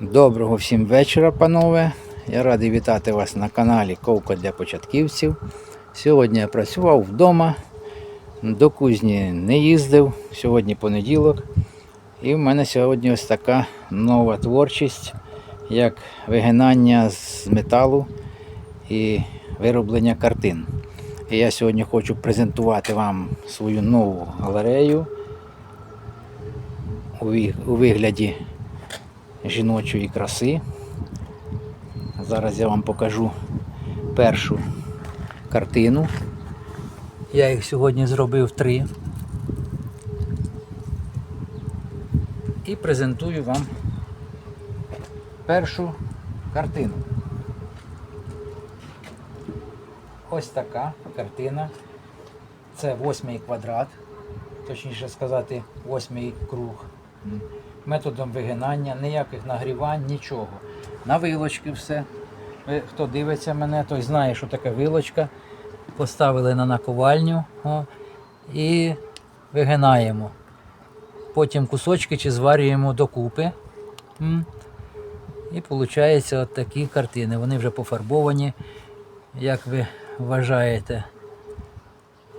Доброго всім вечора, панове. Я радий вітати вас на каналі Ковка для початківців. Сьогодні я працював вдома, до кузні не їздив, сьогодні понеділок. І в мене сьогодні ось така нова творчість, як вигинання з металу і вироблення картин. І я сьогодні хочу презентувати вам свою нову галерею у вигляді жіночої краси. Зараз я вам покажу першу картину. Я їх сьогодні зробив три. І презентую вам першу картину. Ось така картина. Це восьмий квадрат, точніше сказати, восьмий круг. Методом вигинання, ніяких нагрівань, нічого. На вилочки все. Ви, хто дивиться мене, той знає, що таке вилочка. Поставили на наковальню о, і вигинаємо. Потім кусочки чи зварюємо докупи. І виходить от такі картини. Вони вже пофарбовані, як ви вважаєте.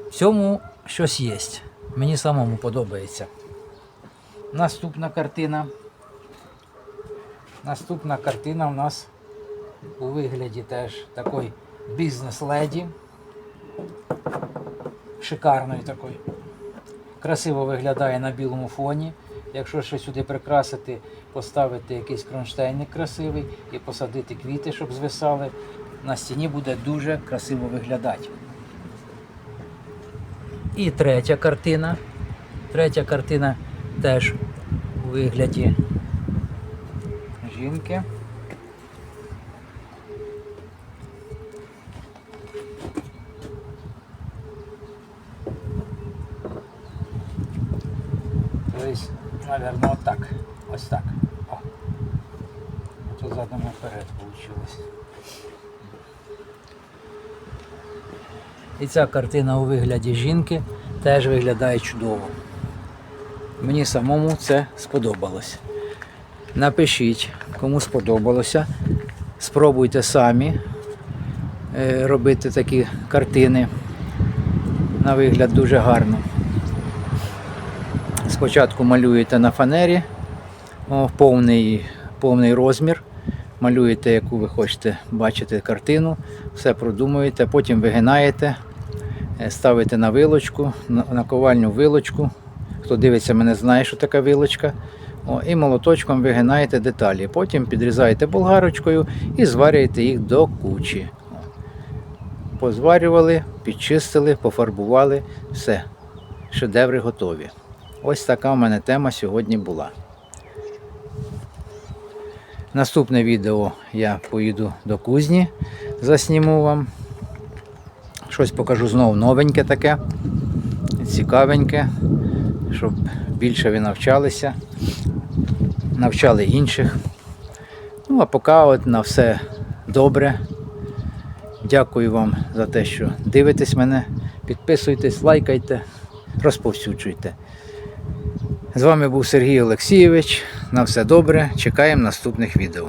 В цьому щось є. Мені самому подобається. Наступна картина. Наступна картина у нас у вигляді теж такої бізнес-леді. Шикарної такої. Красиво виглядає на білому фоні. Якщо ще сюди прикрасити, поставити якийсь кронштейник красивий і посадити квіти, щоб звисали, на стіні буде дуже красиво виглядати. І третя картина. Третя картина теж у вигляді жінки. Тобто, наверное, вот так. Ось так. О. Тут задом наперед вийшло. І ця картина у вигляді жінки теж виглядає чудово. Мені самому це сподобалось. Напишіть, кому сподобалося. Спробуйте самі е, робити такі картини. На вигляд дуже гарно. Спочатку малюєте на фанері о, повний, повний розмір. Малюєте, яку ви хочете бачити картину, все продумуєте, потім вигинаєте, е, ставите на вилочку, на ковальню вилочку. Хто дивиться мене, знає, що така вилочка. О, і молоточком вигинаєте деталі. Потім підрізаєте болгарочкою і зварюєте їх до кучі. Позварювали, підчистили, пофарбували, все. Шедеври готові. Ось така в мене тема сьогодні була. Наступне відео я поїду до кузні, засніму вам. Щось покажу знову новеньке таке, цікавеньке, щоб більше ви навчалися, навчали інших. Ну, а поки от на все добре. Дякую вам за те, що дивитесь мене. Підписуйтесь, лайкайте, розповсюджуйте. З вами був Сергій Олексійович. На все добре. Чекаємо наступних відео.